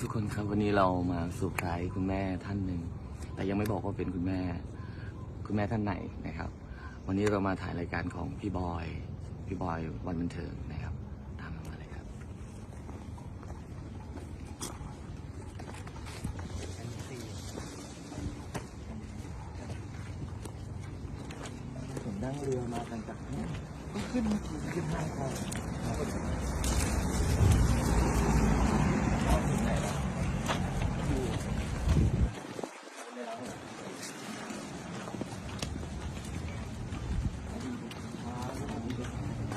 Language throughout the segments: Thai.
ทุกคนครับวันนี้เรามาเซอร์ไพรส์คุณแม่ท่านหนึ่งแต่ยังไม่บอกว่าเป็นคุณแม่ คุณแม่ท่านไหนนะครับ วันนี้เรามาถ่ายรายการของพี่บอยพี่บอยวันบันเทิงนะครับ ตามมาเลยครับ ผมนั่งเรือมากันจากนี่ก็ขึ้นขึ้นห้างเขาไอ้เป็น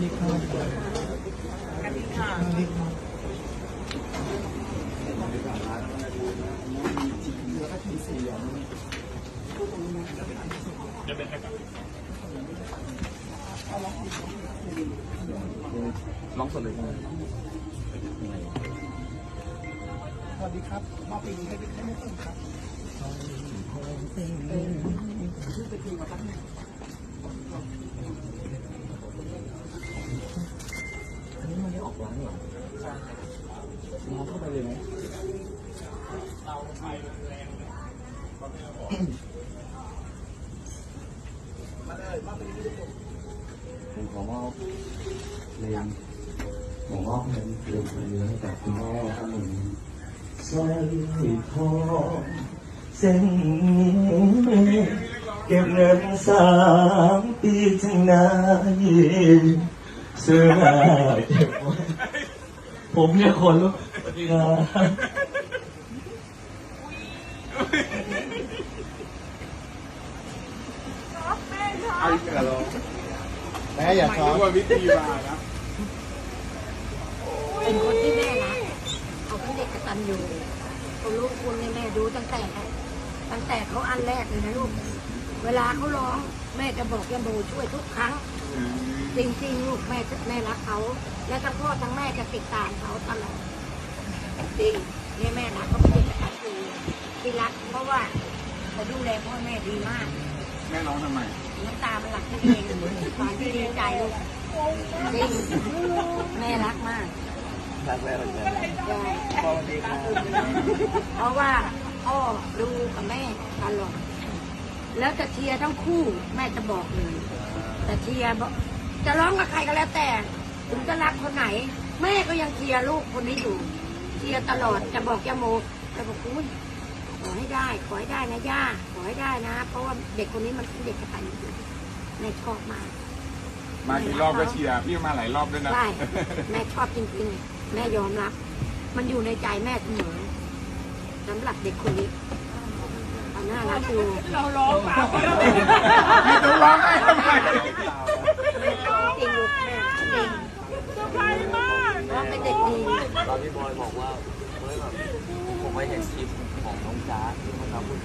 นี่ขอบคุณมากนะสวัสดีแม่สวัสดีท่านรองก่อนวันนี้นะนี่ข้าวกันดีค่ะนี่ข้าวร้องสดเลยสวัสดีครับมอบเพลงนี้ให้ให้ไม่ต้องครับชื่อเป็นเพลงอะไรครับอัน มองเข้าไปเลยไหมผมขอมอบเพลงผมมอบเพลงเพลงเพลงนี้ให้กับคุณพ่อท่านหนึ่งสร้อยทองเส้นนี้เก็บเงินสามปีถึงได้เสื้อเก็บไว้ผมเนี่ยคนลุ กงานเอาอีกแล้วเหรอแม่อย่าช้อนว่าวิธีมานะเป็นคนที่แม่รักเขาเป็นเด็กกตัญญูเขาลูกคุณเนี่ยแม่ดูตั้งแต่ ตั้งแต่เขาอันแรกเลยนะลูก เวลาเขาร้องแม่จะบอกยาโมช่วยทุกครั้ง จริงๆลูกแม่แม่รักเขา และทั้งพ่อทั้งแม่จะติดตามเขาตลอด ริงเนี่ยแม่รักเขาเป็นเด็กกตัญญูที่รักเพราะว่าเขาดูแลพ่อแม่ดีมากแม่ร้องทำไมน้ำตามันหลั่งที่เองความที่ดีใจลูกจริงแม่รักมากรักแม่เหมือนกันพ่อสวัสดีครับเพราะว่าพ่อดูกับแม่ตลอดแล้วจะเชียทั้งคู่แม่จะบอกเลยแต่เชียบอกจะร้องกับใครก็แล้วแต่ถึงจะรักคนไหน แม่ก็ยังเชียร์ลูกคนนี้อยู่ เชียร์ตลอดจะบอกยาโมจะบอกอุ้ยขอให้ได้ ขอให้ได้นะย่าขอให้ได้นะ เพราะว่าเด็กคนนี้มันเป็นเด็กกระตันยูแม่ชอบมากมากี่รอบก็เชียร์พี่มาหลายรอบด้วยนะใช่แม่ชอบจริงๆ แม่ยอมรับ มันอยู่ในใจแม่เสมอสำหรับเด็กคนนี้เอาหน้ารักดูเราร้องมาพี่ต้องร้องไห้ทำไม จริงลูกแม่จริงเซอร์ไพรส์มากเพราเป็นเด็กดีตอนที่บอยบอกว่าเฮ้ยแบบผมไปเห็นคลิปของน้องจ้าที่มันทำบุญ